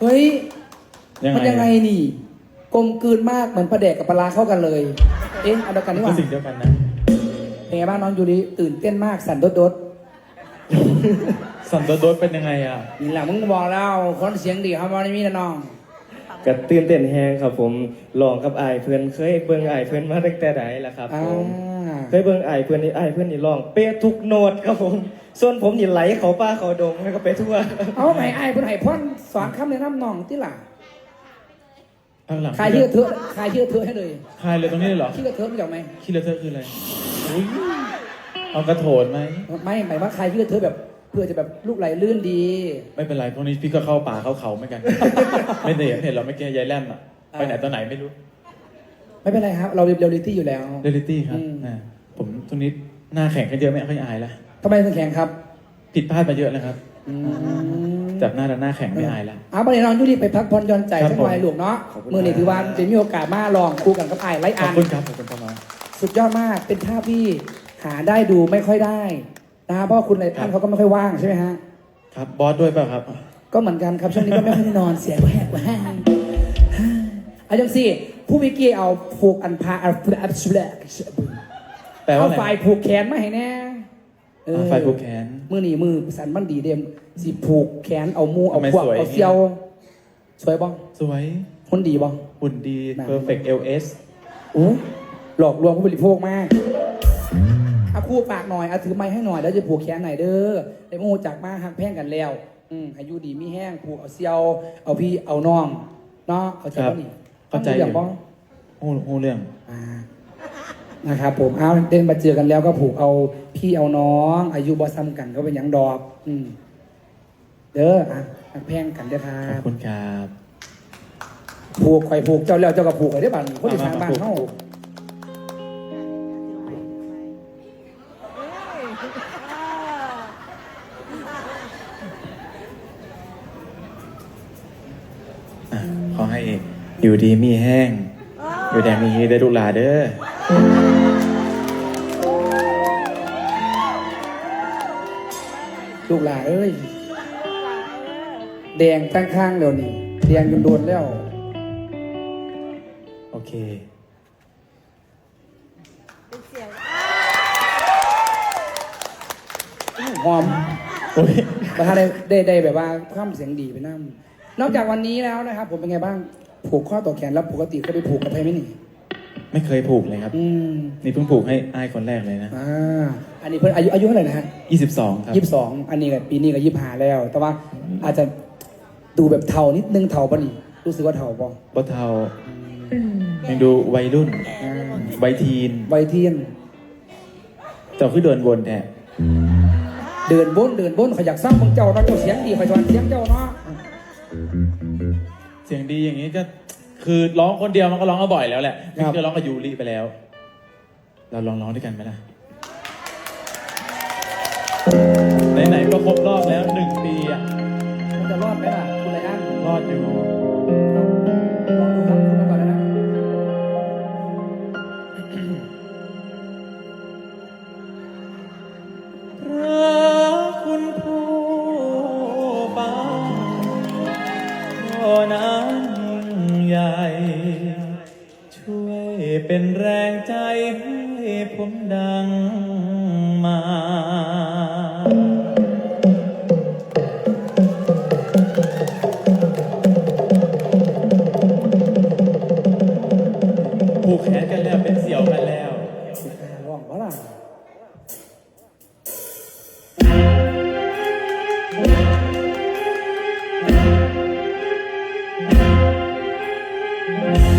เฮ้ยยังมันไงยังไงนี่ กลมกลืนมากเหมือนปลาแดกกับปลาร้าเข้ากันเลย เอ๊ะเอาเดียวกันนี่หก็ว่า สิ่งเดียวกันนะเป็นไงบ้างน้องยูริตื่นเต้นมากสั่นโดดโดดสันโดษเป็นยังไงอะๆนี่แหละมึงบอกแล้วคนเสียงดีเขาบอกนี่นะน้องก็ตื่นเต้นแฮงครับผมลองกับอายเพื่อนเคยเบิ่งอายเพื่อนมาตั้งแต่ใดล่ะครับอ่าผมเคยเบิ่งอายเพื่อนนี่อายเพื่อนนี่ลองเป๊ะทุกโน้ตครับผม ส่วนผมนี่ไหลเขาป้าเขาดงแล้วก็ไปทั่วเอาไหนไอ้คนไหนพ่อนสอนคำในน้ำนองที่หล่ะข้างหลังใครชื่อเธอใครชื่อเธอให้เลยใครเลยตรงนี้เลยเหรอชื่อเธอรู้จักไหมคิดเลเทอร์คืออะไรอุ๊ยเอากระโถนไหมไม่หมายว่าใครชื่อเธอแบบเพื่อจะแบบลูกไหลลื่นดี ไม่เป็นไรพวกนี้พี่ก็เข้าป่าเข้าเขาเหมือนกัน ไม่ได้เห็นเห็นเราไม่เกี่ยายแลมอะไปไหนตอนไหนไม่รู้ ไม่เป็นไรครับ เราเรียลลิตี้อยู่แล้วเรลิตี้ครับอืมอ่าผมตรงนี้หน้าแข่งกันเยอะไม่ค่อยอายละ ทำไมถึงแข่งครับผิดพลาดมาเยอะแล้วครับ อืมจับหน้าแล้วหน้าแข่งไม่อายละเอาไปน้องยูริไปพักผ่อนหย่อนใจครับสักหน่อยผมลูกเนาะขอบคุณ มือนี่ครับถือว่าจะมีโอกาสมาลองคู่กันกับไอ้ไลขออับน คุณครับขอบคุณประมาณ สุดยอดมากเป็นภาพที่หาได้ดูไม่ค่อยได้นะเพราะว่าคุณไลอันเขาก็ไม่ค่อยว่างใช่ไหมฮะ ครับบอสด้วยเปล่าครับ ก็เหมือนกันครับช่วงนี้ก็ไม่ค่อยได้นอนเสียแหกว่าแห้งเอาจังสิผู้วิกี้เอาผูกอันพาอันอันสุดแปลว่าเอาอะไรไฟผูกแขนมาให้แน่ เอออ่าไฟผูกแขน มือหนีมือสันมันดีเดมสิผูกแขนเอามูเอาทำไมพวกสวยเอาเซียว สวยบ้องสวยคนดีบ้องหุ่นดีหนัง perfect LS อู้หลอกลวงผู้บริโภคมากเอาคู่ปากหน่อยเอาถือไม้ให้หน่อยแล้วจะผูกแขนหน่อยเด้อได้โมจากมาหักแพ่งกันแล้วอืมอายุดีมีแห้งผูกเอาเซียว เอาพี่เอาน้องเนาะเข้าใจครับป่ะนี่เข้าใจต้องรู้อย่างบ้องหูหูเรื่องอ่า นะครับผมเอาเดินมาเจอกันแล้วก็ผูกเอาพี่เอาน้อง อายุบอซ้ำกันก็เป็นหยังดอก อืมเด้ออะหักแพ่งกันเด้อครัขอบบคุณครับผูกไข่อยผูกเจ้าแล้วเจ้าก็ผูกไข่ได้บ้านคนที่ทางบ้านเขาอะขอให้อยู่ดีมีแห้ง อยู่แดงมีฮีได้ลูกหลาเด้อ ลูกหลานเอ้ย แดงตั้งข้างเดี๋ยวนี้แดงจนโดนแล้ว โอเค หอมโอ้ยประธานได้ได้ได้แบบว่าความเสียงดีไปนั่นอกจากวันนี้แล้วนะครับ ผมเป็นไงบ้าง ผูกข้อต่อแขนแล้วปกติก็ไปผูกกับใครไหมนี่ ไม่เคยผูกเลยครับ อืมนี่เพิ่งผูกให้อ้ายคนแรกเลยนะ อ่าอันนี้เพิ่นอายุอายุเท่าไหร่นะฮะ22 ครับ ยี่สิบสองอันนี้กับปีนี้ก็ยี่สิบห้าแล้ว แต่ว่าอาจจะดูแบบเทานิดนึงเทาปะนี่รู้สึกว่าเทาปะบ่เทายังดูวัยรุ่น อ่าวัยทีนใบเทียน เจ้าคือเดินวนแท้เดินบนเดินบนขอยอยากสร้างของเจ้าเนาะเจ้าเสียงดีขอยชอนเสียงเจ้าเนาะเสียงดีอย่างนี้ก็ คือร้องคนเดียวมันก็ร้องมาบ่อยแล้วแหละพี่ก็ร้องกับยูริไปแล้ว เราลองร้องด้วยกันไหมล่ะ ส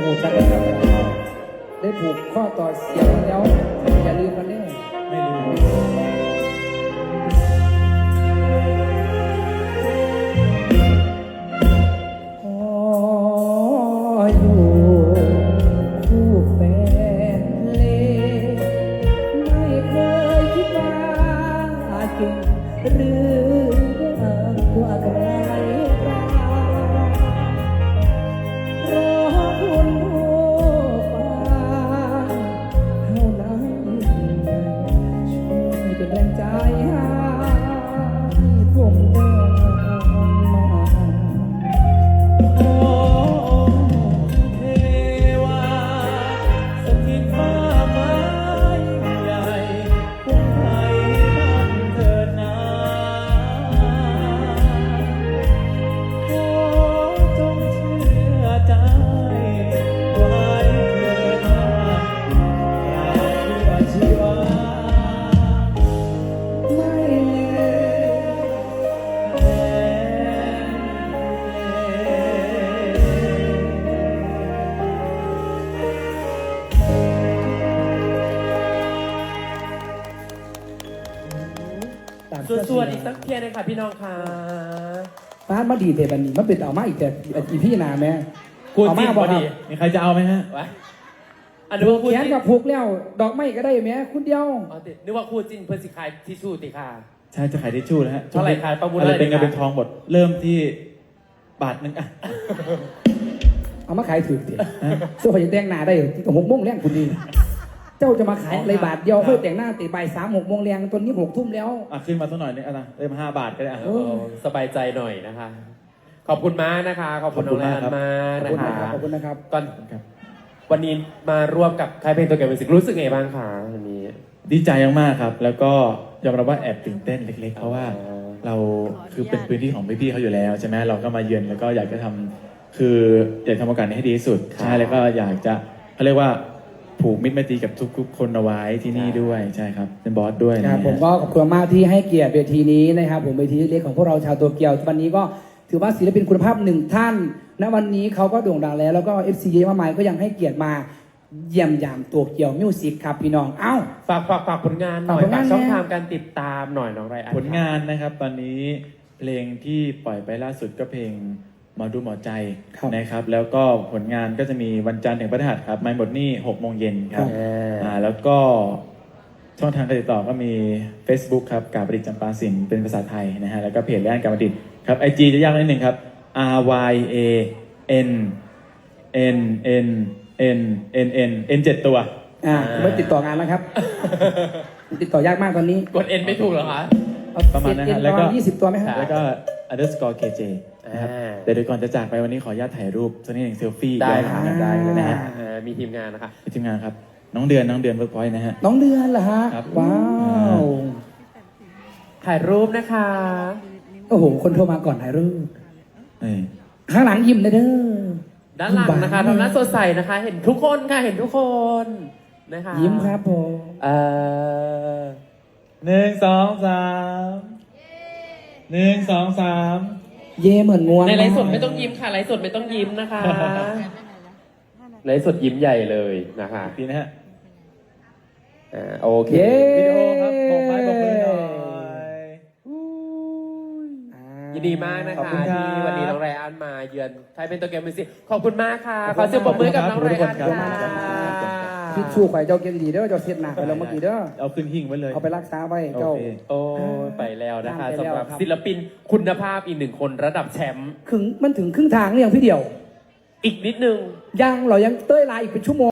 าลืมกันเด้ครับได้ผูกข้อต่อเสียงแล้วอย่าลืมกันเด้อไม่ลืมขอยู่คู่แฟนเลไม่เคยคิดว่าเก่งหรือ เทียนหนึงค่ะพี่น้องค่ะฟ้านมาดีเทบันนี้มันเป็นเอามาอีกแต่อีพี่นาแม่กูจเอาริมางบพออกครัดีบมีใครจะเอาไหมฮะวะอันนึกผูกว่าพูดแขนจริงกับผูกแล้ว ดอกไม้ก็ได้แม่คุณเดียวอ๋อตินึกว่าพูดจริงเพื่อนสิขายทิชชู่ติค่ะใช่จะขายทิชชู่นะฮะเท่าไหร่ขายประมูลอะไรเป็นเท่าไหร่เงินเป็นทองหมดเริ่มที่บาทหนึ่งอะเอามาขายถือเถอะเสื้อผ้าจะแต่งหน้าได้ที่หกโมงแรงคุณดี เจ้าจะมาขายอะไรบาทเดียวเพื่อแต่งหน้าตีบ่ายสามหกโมงแรงตอนนี้หกทุ่มแล้ว อะขึ้นมาสักหน่อยนึงอะนะเริ่มห้าบาทก็ได้อะ เออสบายใจหน่อยนะคะ ขอบคุณมากนะคะ ขอบคุณน้องแลนขอบคุณมากครับมากขอบนะคุณคะนะครับขอบคุณนะครับก่อนครับวันนี้มาร่วมกับค่ายเพลงตัวเกมมิวสิกรู้สึกไงบ้างคะวันนี้ ดีใจมากๆครับ แล้วก็ยอมรับว่าแอบตื่นเต้นเล็ก ๆ เพราะว่าอ๋อ เราคือเป็นพื้นที่ของพี่ๆเขาอยู่แล้วใช่ไหมเราก็มาเยือนแล้วก็อยากจะทำคืออยากทำโอกาสนี้ให้ดีที่สุดใช่แล้วก็อยากจะเขาเรียกว่า ผูกมิตรไมตรีกับทุกๆ คนเอาไว้ที่นี่ด้วยใช่ครับเป็นบอสด้วยครับนะฮะผมก็ขอบคุณมากที่ให้เกียรติเวทีนี้นะครับผมเวทีเล็กของพวกเราชาวโตเกียววันนี้ก็ถือว่าศิลปินคุณภาพหนึ่งท่านณวันนี้เขาก็โด่งดังแล้ว แล้วก็ FC เยอะมากมายก็ยังให้เกียรติมาเยี่ยมยามโตเกียวมิวสิกครับพี่น้องเอ้า ฝากฝากฝากผลงานหน่อยฝากผลงานฝากช่องแน่ทางการติดตามหน่อยน้องไรอันผลงานนะครับตอนนี้เพลงที่ปล่อยไปล่าสุดก็เพลง หมอดูหมอใจครับ นะครับ แล้วก็ผลงานก็จะมีวันจันทร์ถึงพฤหัสครับไม่หมดหนี่6โมงเย็นครับเอออ่าแล้วก็ช่องทางการติดต่อก็มี Facebook ครับกาประดิษฐ์จำปาสินเป็นภาษาไทยนะฮะแล้วก็เพจแรกการประดิษฐ์ครับ IG จะยากนิดนึงครับ R Y A N N N N N N N เจ็ดตัว อ่าผมไม่ติดต่องานแล้วครับ ติดต่อยากมากตอนนี้กดเอ็นไม่ถูกเหรอคะเอาประมาณนั้นฮะเอ็แล้วก็ ยี่สิบตัวไหมครับ แล้วก็ underscore KJ นะครับอ่า แต่เดี๋ยวก่อนจะจากไปวันนี้ขออนุญาตถ่ายรูปสักนิดหนึ่งเซลฟี่ได้ย้อนหลังกันได้เลยนะฮะเออมีทีมงานนะคะ ทีมงานครับ น้องเดือนน้องเดือนเวิร์กพอยต์นะฮะ น้องเดือนเหรอฮะ ครับ ว้าว ถ่ายรูปนะคะ โอ้โห คนโทรมาก่อนถ่ายรูปเอ้ยข้างหลังยิ้มเลยเด้อด้านหลังนะคะทำหน้าสดใสนะคะ เห็นทุกคนค่ะ เห็นทุกคนนะคะยิ้มครับผม เออหนึ่งสองสาม หนึ่งสองสามเย่เหมือนงวนในไลฟ์สดไม่ต้องยิ้มค่ะไลฟ์สดไม่ต้องยิ้มนะคะไลฟ์สดยิ้มใหญ่เลยนะคะพี่นะฮะโอเควิดีโอครับบอกไปบอกเลหน่อยยินดีมากนะคะที่วันนี้น้องไรอันมาเยือนไทยเป็นตัวเกมมิวสิขอบคุณมากค่ะ ขอเสียงปรบมือกับน้องไรอันค่ะ พี่ชูข่อยเจ้าเก็บดีๆเด้อเจ้าเสียดหนักไปแล้วเมื่อกี้เด้อเอาขึ้นหิ้งไว้เลยเอาไปรักษาไว้โอเจ้าเคโอ้ไปแล้วนะคะไปแล้วสำหรับครับศิลปินคุณภาพอีกหนึ่งคนระดับแชมป์ถึงมันถึงครึ่งทางหรือยังพี่เดี่ยว อีกนิดนึง ยังเหรอยังเต้ยลาอีกเป็นชั่วโมง